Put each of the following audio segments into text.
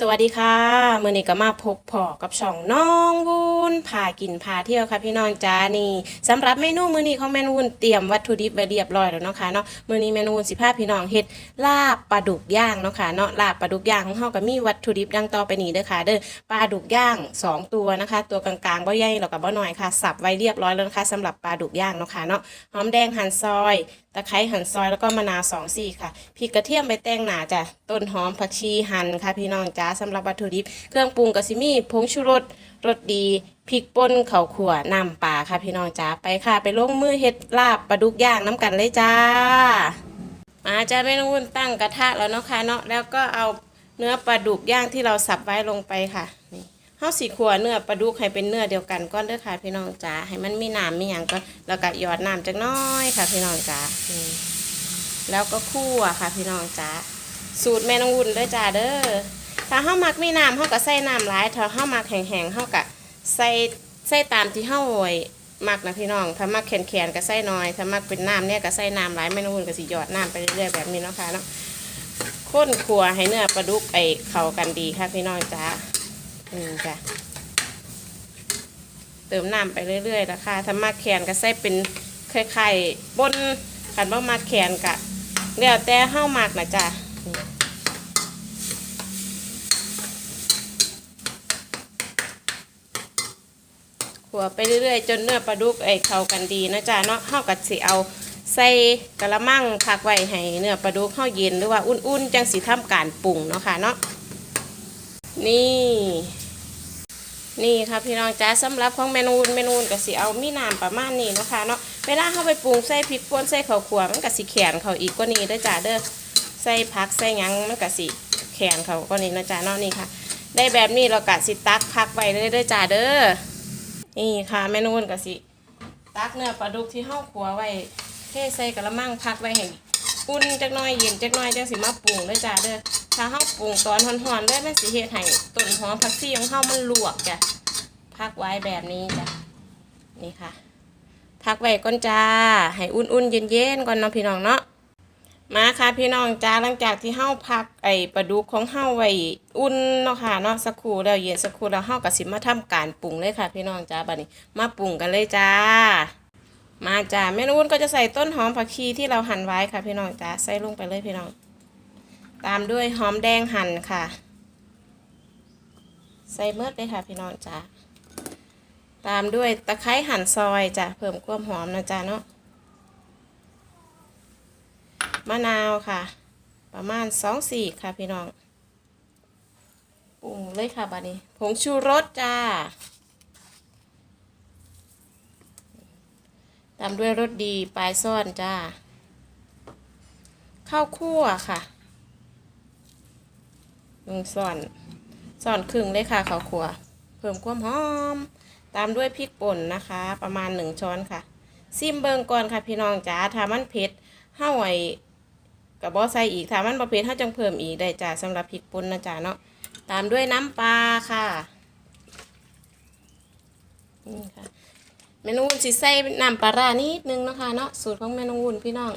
สวัสดีค่ะมือนี้ก็มาพบพอกับช่องน้องวุ้นพากินพาเที่ยวค่ะพี่น้องจ้านี่สำหรับเมนูมือนี้ของแม่นวุ้นเตรียมวัตถุดิบไว้เรียบร้อยแล้วเนาะค่ะเนาะมือนี้แม่นวุ้นสิพาพี่น้องเฮ็ดลาบปลาดุกย่างเนาะค่ะเนาะลาบปลาดุกย่างของเฮาก็มีวัตถุดิบดังต่อไปนี้เด้อค่ะเด้อปลาดุกย่างสองตัวนะคะ ตัวกลางๆบ่ใหญ่แล้วก็บ่น้อยค่ะสับไว้เรียบร้อยแล้วนะคะสำหรับปลาดุกย่างเนาะค่ะเนาะหอมแดงหั่นซอยตะไคร้หั่นซอยแล้วก็มะนาวสองสี่ค่ะพริกกระเทียมไปแตงหนาจ้ะต้นหอมผักชีหั่นค่ะ พี่น้องจ้าสำหรับวัตถุดิบ เครื่องปรุงกะซิมีผงชูรสรสดีพริกป่นเข้าขั่วน้ำปลาค่ะ พี่น้องจ้าไปค่ะ ไปลงมือเฮ็ดลาบปลาดุกย่างน้ำกันเลยจ้า มาจ้าไม่ต้องวุ่นตั้งกระทะแล้วเนาะค่ะเนาะแล้วก็เอาเนื้อปลาดุกย่างที่เราสับไว้ลงไปค่ะ เฮาสีขัวเนื้อปลาดุกให้เป็นเนื้อเดียวกันก้อนเด้อค่ะพี่น้องจ้าให้มันมีน้ำมีหยังก็แล้วก็หยอดน้ำจักน้อยค่ะ พี่น้องจ้าแล้วก็คั่วค่ะ พี่น้องจ้าสูตรแม่น้องวุ่นเด้อจ้าเด้อถ้าเฮามักมีน้ำเฮาก็ใส่น้ำหลายถ้าเฮามักแห้งๆเฮาก็ใส่ใส่ตามที่เฮาไว้มักนะพี่น้อง ถ้ามักแข็งๆก็ใส่น้อย ถ้ามักเป็นน้ำเนี่ยก็ใส่น้ำหลายแม่น้องวุ่นก็สิหยอดน้ำไปเรื่อยๆแบบนี้เนาะค่ะเนาะข้นขัวให้เนื้อปลาดุกไอเข้ากันดีค่ะพี่น้องจ้า นี่จ้ะเติมน้ำไปเรื่อยๆนะคะถ้ามาแขนก็ใส่เป็นไข่ๆบนขันว่ามาแขนกะแล้วแต่ห้ามากนะจ้ะขัวไปเรื่อยๆ จนเนื้อปลาดุกไอเข้ากันดีนะจ้ะเนาะห้ากัดสิเอาใส่กระมังพักไว้ให้เนื้อปลาดุกเข้าเย็นหรือว่าอุ่นๆ จังสิทำการปรุงเนาะค่ะเนาะนี่ นี่ค่ะพี่น้องจ้าสำหรับของเมนูเมนูก็สิเอามีน้ำประมาณนี้นะคะเนาะเวลาเข้าไปปรุงใส่พริกป่นใส่ข้าวขัวมันก็สิแข็งเขาอีกกว่านี้ด้จ้าเด้อใส่ผักใส่หยังมันก็สิแข็งเขากว่านี้นะจ้าเนาะนี่ค่ะ ได้แบบนี้เราก็สิตักพักไว้เลยด้จ้าเด้อนี่ค่ะเมนูก็สิตักเนื้อปลาดุกที่เฮาขัวไว้เทใส่กระมังพักไว้ให้อุ่นจักน่อยเย็นจักน่อยจังสิมาปรุงเลยจ้าเด้อ ถ้าเฮาปรุงตอนร้อนๆเลยมันสิเฮ็ดให้ต้นหอมผักชีของเฮามันลวกจ้ะพักไว้แบบนี้จ้ะนี่ค่ะ พักไว้ก่อนจ้า ให้อุ่นๆเย็นๆก่อนเนาะพี่น้องเนาะมาค่ะพี่น้องจ้าหลังจากที่เฮาพักไอ้ปลาดุกของเฮาไว้อุ่นเนาะค่ะเนาะสักครู่แล้วเย็นสักครู่แล้วเฮาก็สิมาทำการปรุงเลยค่ะ พี่น้องจ้าบัดนี้ มาปรุงกันเลยจ้า มาจ้าแม่นุ่นก็จะใส่ต้นหอมผักชีที่เราหั่นไว้ค่ะ พี่น้องจ้าใส่ลงไปเลยพี่น้อง ตามด้วยหอมแดงหั่นค่ะ ใส่เมือดเลยค่ะพี่น้องจ้าตามด้วยตะไคร้หั่นซอยจ้ะเพิ่มความหอมนะจ้าเนาะมะนาวค่ะ ประมาณสองสี่ค่ะพี่น้องปรุงเลยค่ะบัดนี้ผงชูรสจ้า ตามด้วยรสดีปลายซ่อนจ้า ข้าวคั่วค่ะ หนึ่งซ่อนซ่อนครึ่งเลยค่ะข้าวคั่วเพิ่มความหอม ตามด้วยพริกป่นนะคะ ประมาณหนึ่งช้อนค่ะซิมเบิงก่อนค่ะพี่น้องจ้าถ้ามันเผ็ดห้าไว้กับบอใส่อีกถ้ามันบ่เผ็ดห้าจังเพิ่มอีกได้จ้าสำหรับพริกป่นนะจ้าเนาะตามด้วยน้ำปลาค่ะนี่ค่ะเมนูวุ้นสิใส่น้ำปลาร้านิดนึงนะคะเนาะสูตรของเมนูวุ้นพี่น้อง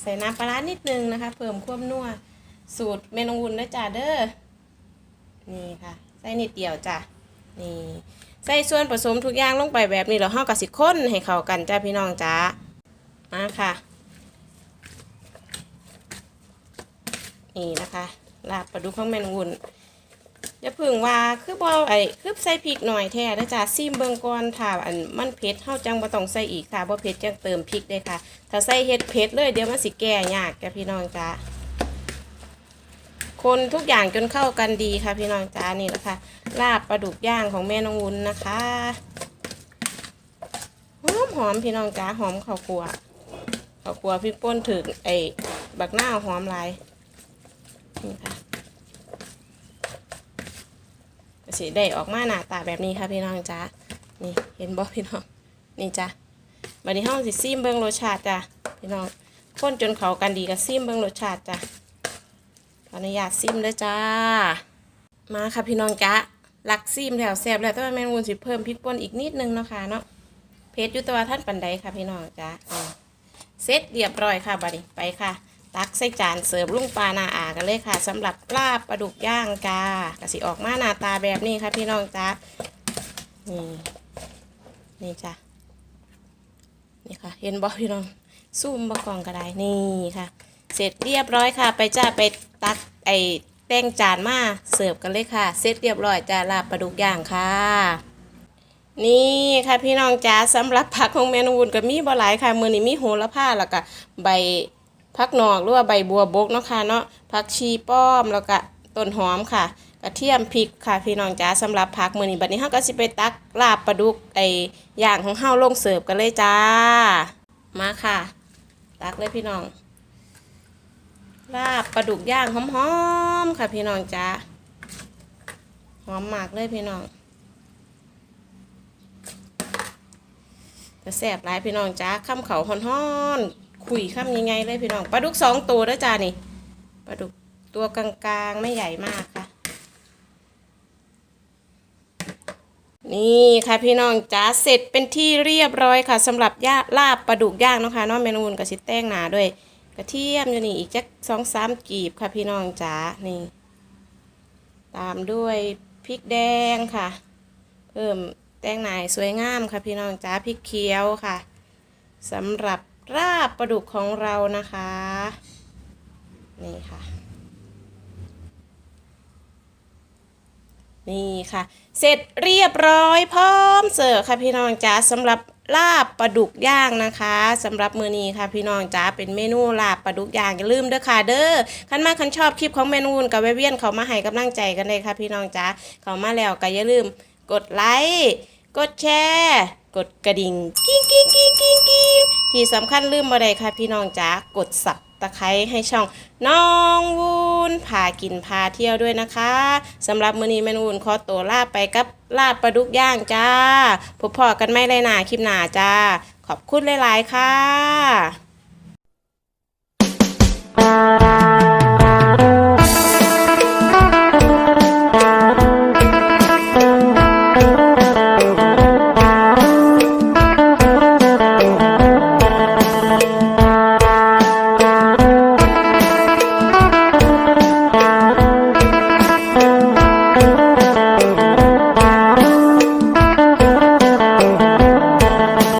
ใส่น้ำปลาร้านิดนึงนะคะ เพิ่มความนัว สูตรเมนูวุ้นนะจ้าเด้อนี่ค่ะใส่นิดเดียวจ้ะนี่ใส่ส่วนผสมทุกอย่างลงไปแบบนี้แล้วเฮากับสิค้นให้เข้ากันจ้าพี่น้องจ้ามาค่ะ นี่นะคะลาบปลาดุกของเมนูวุ้นอย่าพึ่งว่าคือบ่ไอ้คือใส่พริกหน่อยแท้นะจ๊ะซิมเบิงก่อนถ้าอันมันเผ็ดเฮาจังบ่ต้องใส่อีกค่ะบ่เผ็ดจังเติมพริกได้ค่ะ ถ้าใส่เฮ็ดเผ็ดเลยเดี๋ยวมันสิแก่ยากจ้ะพี่น้องจ้า คนทุกอย่างจนเข้ากันดีค่ะพี่น้องจ้านี่แหละค่ะลาบปลาดุกย่างของแม่น้องวุ้นนะคะหอมหอมพี่น้องจ้าหอมข้าวคั่วข้าวคั่วพริกป่นถึงไอ้บักหน้าหอมลายนี่ค่ะสิได้ออกมาหน้าตาแบบนี้ค่ะพี่น้องจ้านี่เห็นบ่พี่น้องนี่จ้ะบัดนี้ห้องสิซิมเบิ่งรสชาติจ้ะพี่น้องคนจนเขากันดีกับซิมเบิ่งรสชาติจ้ะ อนุญาตซิมเด้อจ้า มาค่ะพี่น้องจ้าลักซิมแล้วแซบแล้วแต่ว่าแมงวุนสิเพิ่มพริกป่นอีกนิดนึงเนาะค่ะเนาะเพชรยุตวาท่านปันใดค่ะพี่น้องจ้าเสร็จเรียบร้อยค่ะบัดนี้ไปค่ะ ตักใส่จานเสิร์ฟลุงปลานาอากันเลยค่ะสำหรับลาบปลาดุกย่างจ้ากระสิออกมาหน้าตาแบบนี้ค่ะพี่น้องจ้านี่นี่จ้านี่ค่ะ เห็นบ่พี่น้องซูมบ่กล่องก็ได้นี่ค่ะ เสร็จเรียบร้อยค่ะ ไปจ้าไป ตักไอแต้งจานมาเสิร์ฟกันเลยค่ะเสร็จเรียบร้อยจ้าลาบปลาดุกย่างค่ะ นี่ค่ะพี่น้องจ้าสำหรับผักของเมนูวุ่นก็มีบ่หลายค่ะมือนี้มีโหระพาแล้วก็ใบผักนอกหรือว่าใบบัวบกเนาะค่ะเนาะผักชีป้อมแล้วก็ต้นหอมค่ะ กระเทียมพริกค่ะพี่น้องจ้าสำหรับผักมือนี้บัดนี้เฮาก็สิไปตักลาบปลาดุกไอย่างของเฮาลงเสิร์ฟกันเลยจ้า มาค่ะ ตักเลยพี่น้อง ลาบปลาดุกย่างหอมๆค่ะพี่น้องจ้าหอมมากเลยพี่น้องจะแซ่บหลายพี่น้องจ้าข้ามเขาฮ้อนๆคุยข้ามยังไงเลยพี่น้องปลาดุกสองตัวแล้วจ้านี่ปลาดุกตัวกลางๆไม่ใหญ่มากค่ะ นี่ค่ะพี่น้องจ้าเสร็จเป็นที่เรียบร้อยค่ะสำหรับย่าลาบปลาดุกย่างนะคะน้องเมนูนกับชิแต้งหนาด้วย กระเทียมอยู่นี่อีกจักสองสามกีบค่ะพี่น้องจ๋านี่ ตามด้วยพริกแดงค่ะ เพิ่มแตงหนายสวยงามค่ะพี่น้องจ๋าพริกเขียวค่ะสำหรับราบปลาดุกของเรานะคะ นี่ค่ะ นี่ค่ะ เสร็จเรียบร้อยพร้อมเสิร์ฟค่ะพี่น้องจ๋าสำหรับ ลาบปลาดุกย่างนะคะสำหรับมื้อนี้ค่ะพี่น้องจ๋าเป็นเมนูลาบปลาดุกย่างอย่าลืมเด้อค่ะเด้อคันมาคันชอบคลิปของเมนูนกับเวเวียนเขามาให้กำลังใจกันเลยค่ะพี่น้องจ๋าเขามาแล้วก็อย่าลืมกดไลค์กดแชร์กดกระดิ่งกิ้งกิ้งกิ้งกิ้งกิ้งที่สำคัญลืมบ่ได้ค่ะพี่น้องจ๋ากดสับ ตะไคร้ให้ช่องน้องวูนพากินพาเที่ยวด้วยนะคะสำหรับมื้อนี้แม่นวูนขอตัวลาไปกับลาบปลาดุกย่างจ้าพบพอกันไม่ไรหนาคลิปหนาจ้า ขอบคุณหลาย ๆ ค่ะ